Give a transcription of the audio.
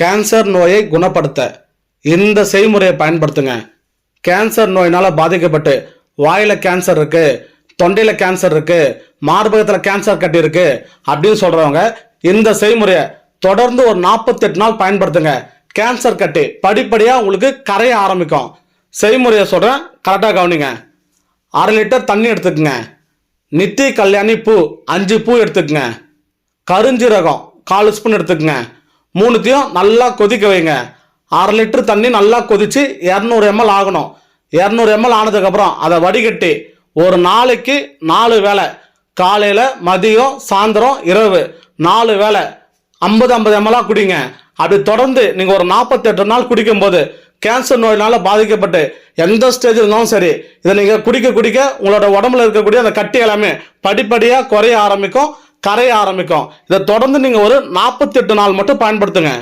Cancer நோயை குணப்படுத்த. இந்த செய்முறையை பயன்படுத்துங்க. கேன்சர் நோயினால் பாதிக்கப்பட்டு வாயில் கேன்சர் இருக்கு தொண்டையில் கேன்சர் இருக்கு மார்பகத்தில் கேன்சர் கட்டி இருக்கு அப்படின்னு சொல்றவங்க இந்த செய்முறையை தொடர்ந்து ஒரு நாற்பத்தெட்டு நாள் பயன்படுத்துங்க. கேன்சர் கட்டி படிப்படியாக உங்களுக்கு கரைய ஆரம்பிக்கும். செய்முறையை சொல்கிறேன் கரெக்டாக கவனிங்க. அரை லிட்டர் தண்ணி எடுத்துக்கங்க. நித்தி கல்யாணி பூ அஞ்சு பூ எடுத்துக்கங்க. கருஞ்சீரகம் கால் ஸ்பூன் எடுத்துக்கங்க. மூணுத்தையும் நல்லா கொதிக்க வைங்க. அரை லிட்டர் தண்ணி நல்லா கொதித்து இரநூறு எம்எல் ஆகணும். இரநூறு எம்எல் ஆனதுக்கப்புறம் அதை வடிகட்டி ஒரு நாளைக்கு நாலு வேளை காலையில் மதியம் சாயந்தரம் இரவு நாலு வேளை ஐம்பது ஐம்பது எம்எல்லாக குடிங்க. அப்படி தொடர்ந்து நீங்கள் ஒரு நாற்பத்தெட்டு நாள் குடிக்கும்போது கேன்சர் நோயினால் பாதிக்கப்பட்டு எந்த ஸ்டேஜில் இருந்தாலும் சரி இதை நீங்கள் குடிக்க குடிக்க உங்களோட உடம்புல இருக்கக்கூடிய அந்த கட்டி எல்லாமே படிப்படியாக குறைய ஆரம்பிக்கும். கரைய ஆரம்பிக்கும். இதை தொடர்ந்து நீங்கள் ஒரு நாற்பத்தெட்டு நாள் மட்டும் பயன்படுத்துங்க.